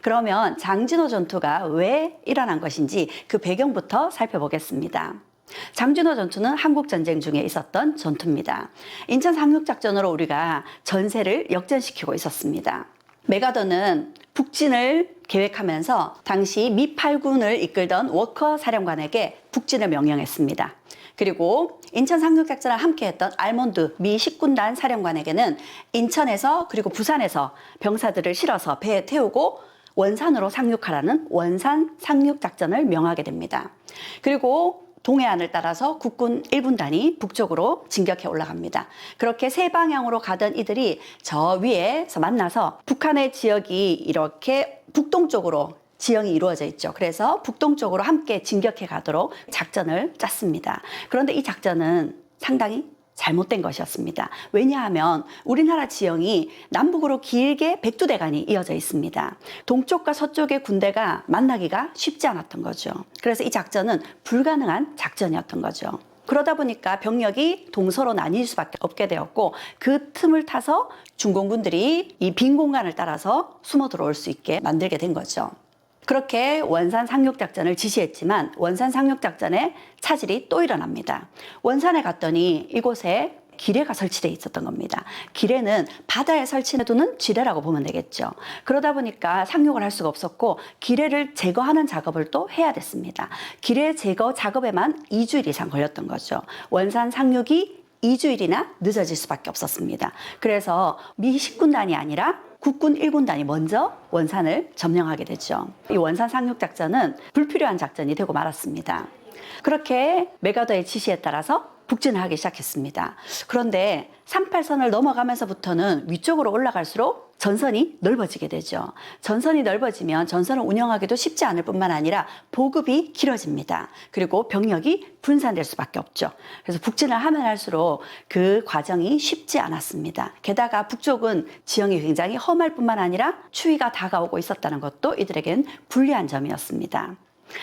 그러면 장진호 전투가 왜 일어난 것인지 그 배경부터 살펴보겠습니다. 장진호 전투는 한국 전쟁 중에 있었던 전투입니다. 인천 상륙 작전으로 우리가 전세를 역전시키고 있었습니다. 메가더는 북진을 계획하면서 당시 미 8군을 이끌던 워커 사령관에게 북진을 명령했습니다. 그리고 인천 상륙작전을 함께했던 알몬드 미 10군단 사령관에게는 인천에서 그리고 부산에서 병사들을 실어서 배에 태우고 원산으로 상륙하라는 원산 상륙 작전을 명하게 됩니다. 그리고 동해안을 따라서 국군 1분단이 북쪽으로 진격해 올라갑니다. 그렇게 세 방향으로 가던 이들이 저 위에서 만나서 북한의 지역이 이렇게 북동쪽으로 지형이 이루어져 있죠. 그래서 북동쪽으로 함께 진격해 가도록 작전을 짰습니다. 그런데 이 작전은 상당히 잘못된 것이었습니다. 왜냐하면 우리나라 지형이 남북으로 길게 백두대간이 이어져 있습니다. 동쪽과 서쪽의 군대가 만나기가 쉽지 않았던 거죠. 그래서 이 작전은 불가능한 작전이었던 거죠. 그러다 보니까 병력이 동서로 나뉠 수밖에 없게 되었고 그 틈을 타서 중공군들이 이 빈 공간을 따라서 숨어 들어올 수 있게 만들게 된 거죠. 그렇게 원산 상륙 작전을 지시했지만 원산 상륙 작전의 차질이 또 일어납니다. 원산에 갔더니 이곳에 기뢰가 설치되어 있었던 겁니다. 기뢰는 바다에 설치해두는 지뢰라고 보면 되겠죠. 그러다 보니까 상륙을 할 수가 없었고 기뢰를 제거하는 작업을 또 해야 됐습니다. 기뢰 제거 작업에만 2주일 이상 걸렸던 거죠. 원산 상륙이 2주일이나 늦어질 수밖에 없었습니다. 그래서 미 10군단이 아니라 국군 1군단이 먼저 원산을 점령하게 되죠. 이 원산 상륙 작전은 불필요한 작전이 되고 말았습니다. 그렇게 메가더의 지시에 따라서 북진을 하기 시작했습니다. 그런데 38선을 넘어가면서부터는 위쪽으로 올라갈수록 전선이 넓어지게 되죠. 전선이 넓어지면 전선을 운영하기도 쉽지 않을 뿐만 아니라 보급이 길어집니다. 그리고 병력이 분산될 수밖에 없죠. 그래서 북진을 하면 할수록 그 과정이 쉽지 않았습니다. 게다가 북쪽은 지형이 굉장히 험할 뿐만 아니라 추위가 다가오고 있었다는 것도 이들에겐 불리한 점이었습니다.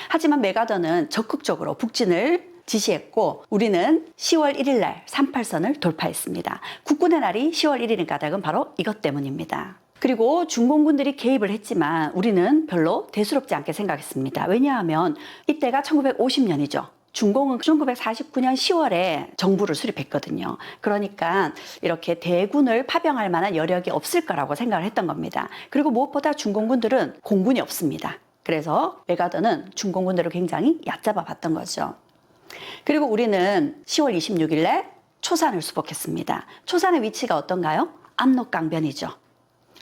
하지만 메가더는 적극적으로 북진을 지시했고 우리는 10월 1일 날 38선을 돌파했습니다. 국군의 날이 10월 1일인 까닭은 바로 이것 때문입니다. 그리고 중공군들이 개입을 했지만 우리는 별로 대수롭지 않게 생각했습니다. 왜냐하면 이때가 1950년이죠. 중공은 1949년 10월에 정부를 수립했거든요. 그러니까 이렇게 대군을 파병할 만한 여력이 없을 거라고 생각을 했던 겁니다. 그리고 무엇보다 중공군들은 공군이 없습니다. 그래서 메가더는 중공군들을 굉장히 얕잡아 봤던 거죠. 그리고 우리는 10월 26일에 초산을 수복했습니다. 초산의 위치가 어떤가요? 압록강변이죠.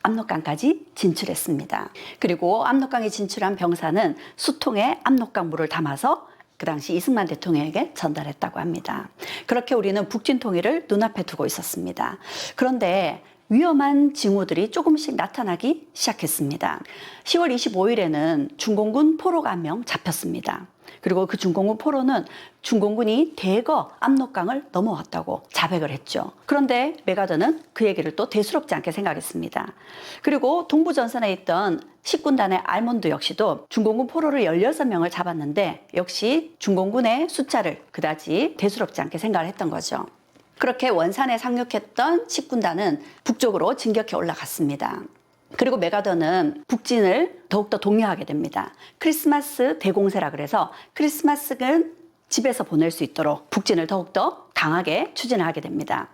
압록강까지 진출했습니다. 그리고 압록강에 진출한 병사는 수통에 압록강 물을 담아서 그 당시 이승만 대통령에게 전달했다고 합니다. 그렇게 우리는 북진 통일을 눈앞에 두고 있었습니다. 그런데 위험한 징후들이 조금씩 나타나기 시작했습니다. 10월 25일에는 중공군 포로가 한 명 잡혔습니다. 그리고 그 중공군 포로는 중공군이 대거 압록강을 넘어왔다고 자백을 했죠. 그런데 메가더는 그 얘기를 또 대수롭지 않게 생각했습니다. 그리고 동부전선에 있던 10군단의 알몬드 역시도 중공군 포로를 16명을 잡았는데 역시 중공군의 숫자를 그다지 대수롭지 않게 생각을 했던 거죠. 그렇게 원산에 상륙했던 10군단은 북쪽으로 진격해 올라갔습니다. 그리고 메가더는 북진을 더욱더 독려하게 됩니다. 크리스마스 대공세라 그래서 크리스마스는 집에서 보낼 수 있도록 북진을 더욱더 강하게 추진을 하게 됩니다.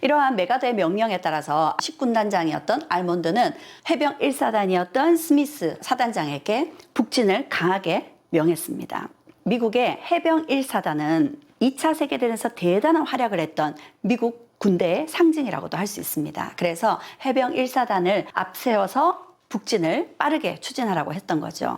이러한 메가더의 명령에 따라서 10군단장이었던 알몬드는 해병 1사단이었던 스미스 사단장에게 북진을 강하게 명했습니다. 미국의 해병 1사단은 2차 세계대전에서 대단한 활약을 했던 미국 군대의 상징이라고도 할 수 있습니다. 그래서 해병 1사단을 앞세워서 북진을 빠르게 추진하라고 했던 거죠.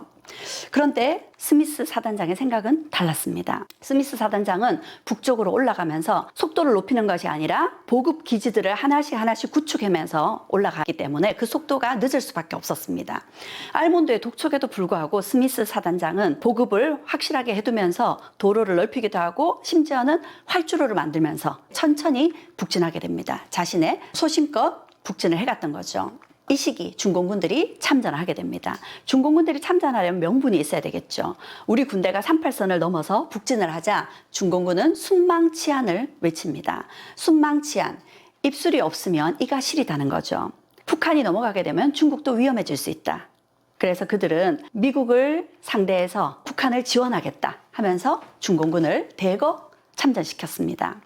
그런데 스미스 사단장의 생각은 달랐습니다. 스미스 사단장은 북쪽으로 올라가면서 속도를 높이는 것이 아니라 보급 기지들을 하나씩 하나씩 구축하면서 올라가기 때문에 그 속도가 늦을 수밖에 없었습니다. 알몬드의 독촉에도 불구하고 스미스 사단장은 보급을 확실하게 해두면서 도로를 넓히기도 하고 심지어는 활주로를 만들면서 천천히 북진하게 됩니다. 자신의 소신껏 북진을 해갔던 거죠. 이 시기 중공군들이 참전을 하게 됩니다. 중공군들이 참전하려면 명분이 있어야 되겠죠. 우리 군대가 38선을 넘어서 북진을 하자 중공군은 순망치안을 외칩니다. 순망치안. 입술이 없으면 이가 시리다는 거죠. 북한이 넘어가게 되면 중국도 위험해질 수 있다. 그래서 그들은 미국을 상대해서 북한을 지원하겠다 하면서 중공군을 대거 참전시켰습니다.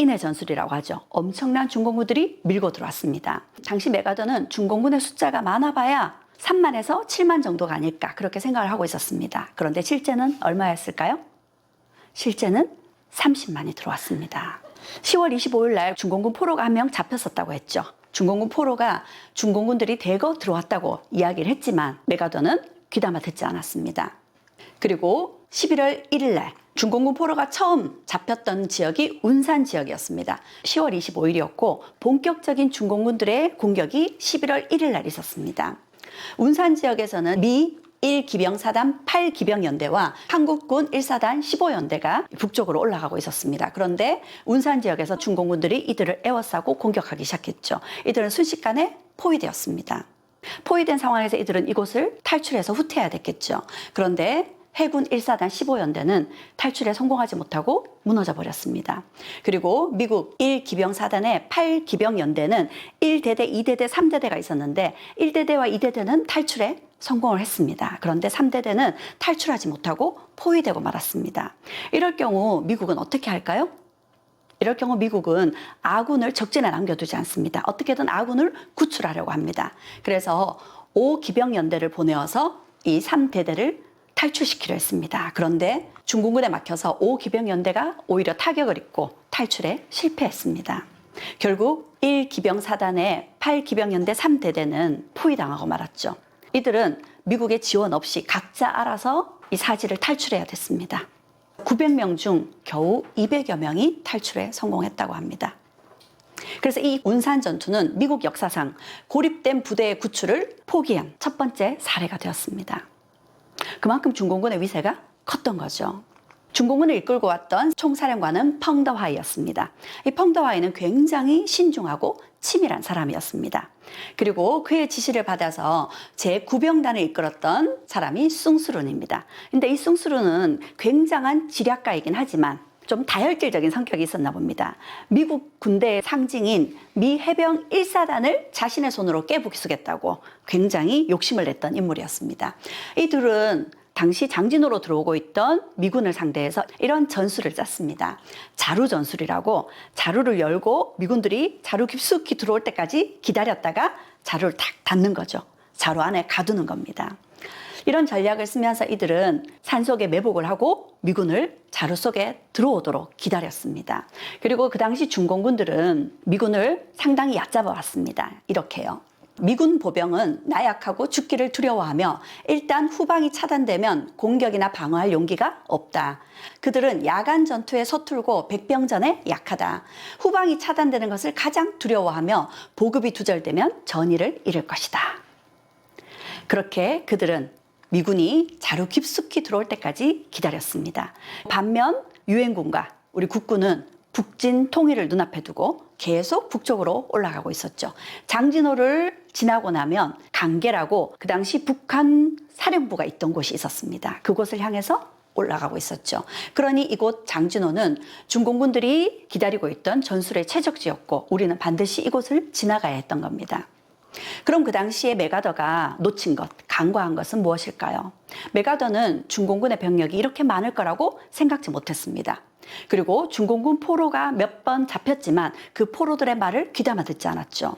인해 전술이라고 하죠. 엄청난 중공군들이 밀고 들어왔습니다. 당시 메가더는 중공군의 숫자가 많아봐야 3만에서 7만 정도가 아닐까 그렇게 생각을 하고 있었습니다. 그런데 실제는 얼마였을까요? 실제는 30만이 들어왔습니다. 10월 25일 날 중공군 포로가 한 명 잡혔었다고 했죠. 중공군 포로가 중공군들이 대거 들어왔다고 이야기를 했지만 메가더는 귀담아 듣지 않았습니다. 그리고 11월 1일 날 중공군 포로가 처음 잡혔던 지역이 운산 지역이었습니다. 10월 25일이었고 본격적인 중공군들의 공격이 11월 1일 날 있었습니다. 운산 지역에서는 미 1기병사단 8기병연대와 한국군 1사단 15연대가 북쪽으로 올라가고 있었습니다. 그런데 운산 지역에서 중공군들이 이들을 에워싸고 공격하기 시작했죠. 이들은 순식간에 포위되었습니다. 포위된 상황에서 이들은 이곳을 탈출해서 후퇴해야 됐겠죠. 그런데 해군 1사단 15연대는 탈출에 성공하지 못하고 무너져 버렸습니다. 그리고 미국 1기병사단의 8기병연대는 1대대, 2대대, 3대대가 있었는데 1대대와 2대대는 탈출에 성공을 했습니다. 그런데 3대대는 탈출하지 못하고 포위되고 말았습니다. 이럴 경우 미국은 어떻게 할까요? 이럴 경우 미국은 아군을 적진에 남겨두지 않습니다. 어떻게든 아군을 구출하려고 합니다. 그래서 5기병연대를 보내어서 이 3대대를 탈출시키려 했습니다. 그런데 중공군에 막혀서 5기병연대가 오히려 타격을 입고 탈출에 실패했습니다. 결국 1기병 사단의 8기병연대 3대대는 포위당하고 말았죠. 이들은 미국의 지원 없이 각자 알아서 이 사지를 탈출해야 됐습니다. 900명 중 겨우 200여 명이 탈출에 성공했다고 합니다. 그래서 이 운산 전투는 미국 역사상 고립된 부대의 구출을 포기한 첫 번째 사례가 되었습니다. 그만큼 중공군의 위세가 컸던 거죠. 중공군을 이끌고 왔던 총사령관은 펑더화이였습니다. 이 펑더화이는 굉장히 신중하고 치밀한 사람이었습니다. 그리고 그의 지시를 받아서 제9병단을 이끌었던 사람이 숭수룬입니다. 근데 이 숭수룬은 굉장한 지략가이긴 하지만 좀 다혈질적인 성격이 있었나 봅니다. 미국 군대의 상징인 미 해병 1사단을 자신의 손으로 깨부수겠다고 굉장히 욕심을 냈던 인물이었습니다. 이 둘은 당시 장진호로 들어오고 있던 미군을 상대해서 이런 전술을 짰습니다. 자루 전술이라고 자루를 열고 미군들이 자루 깊숙이 들어올 때까지 기다렸다가 자루를 탁 닫는 거죠. 자루 안에 가두는 겁니다. 이런 전략을 쓰면서 이들은 산속에 매복을 하고 미군을 자루 속에 들어오도록 기다렸습니다. 그리고 그 당시 중공군들은 미군을 상당히 얕잡아 왔습니다. 이렇게요. 미군 보병은 나약하고 죽기를 두려워하며 일단 후방이 차단되면 공격이나 방어할 용기가 없다. 그들은 야간 전투에 서툴고 백병전에 약하다. 후방이 차단되는 것을 가장 두려워하며 보급이 두절되면 전의를 잃을 것이다. 그렇게 그들은 미군이 자루 깊숙이 들어올 때까지 기다렸습니다. 반면 유엔군과 우리 국군은 북진 통일을 눈앞에 두고 계속 북쪽으로 올라가고 있었죠. 장진호를 지나고 나면 강계라고 그 당시 북한 사령부가 있던 곳이 있었습니다. 그곳을 향해서 올라가고 있었죠. 그러니 이곳 장진호는 중공군들이 기다리고 있던 전술의 최적지였고 우리는 반드시 이곳을 지나가야 했던 겁니다. 그럼 그 당시에 메가더가 놓친 것, 간과한 것은 무엇일까요? 메가더는 중공군의 병력이 이렇게 많을 거라고 생각지 못했습니다. 그리고 중공군 포로가 몇 번 잡혔지만 그 포로들의 말을 귀담아 듣지 않았죠.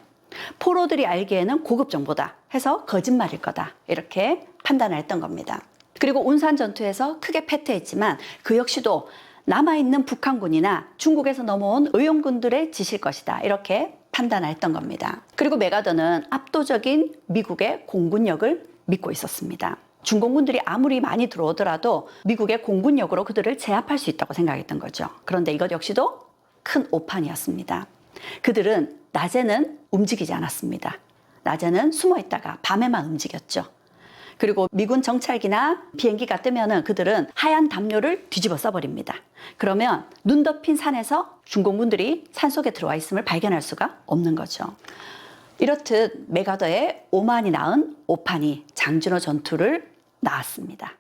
포로들이 알기에는 고급 정보다 해서 거짓말일 거다. 이렇게 판단을 했던 겁니다. 그리고 운산 전투에서 크게 패퇴했지만 그 역시도 남아있는 북한군이나 중국에서 넘어온 의용군들의 짓일 것이다. 이렇게 판단했던 겁니다. 그리고 메가더는 압도적인 미국의 공군력을 믿고 있었습니다. 중공군들이 아무리 많이 들어오더라도 미국의 공군력으로 그들을 제압할 수 있다고 생각했던 거죠. 그런데 이것 역시도 큰 오판이었습니다. 그들은 낮에는 움직이지 않았습니다. 낮에는 숨어 있다가 밤에만 움직였죠. 그리고 미군 정찰기나 비행기가 뜨면은 그들은 하얀 담요를 뒤집어 써버립니다. 그러면 눈 덮인 산에서 중공군들이 산 속에 들어와 있음을 발견할 수가 없는 거죠. 이렇듯 메가더의 오만이 낳은 오판이 장준호 전투를 낳았습니다.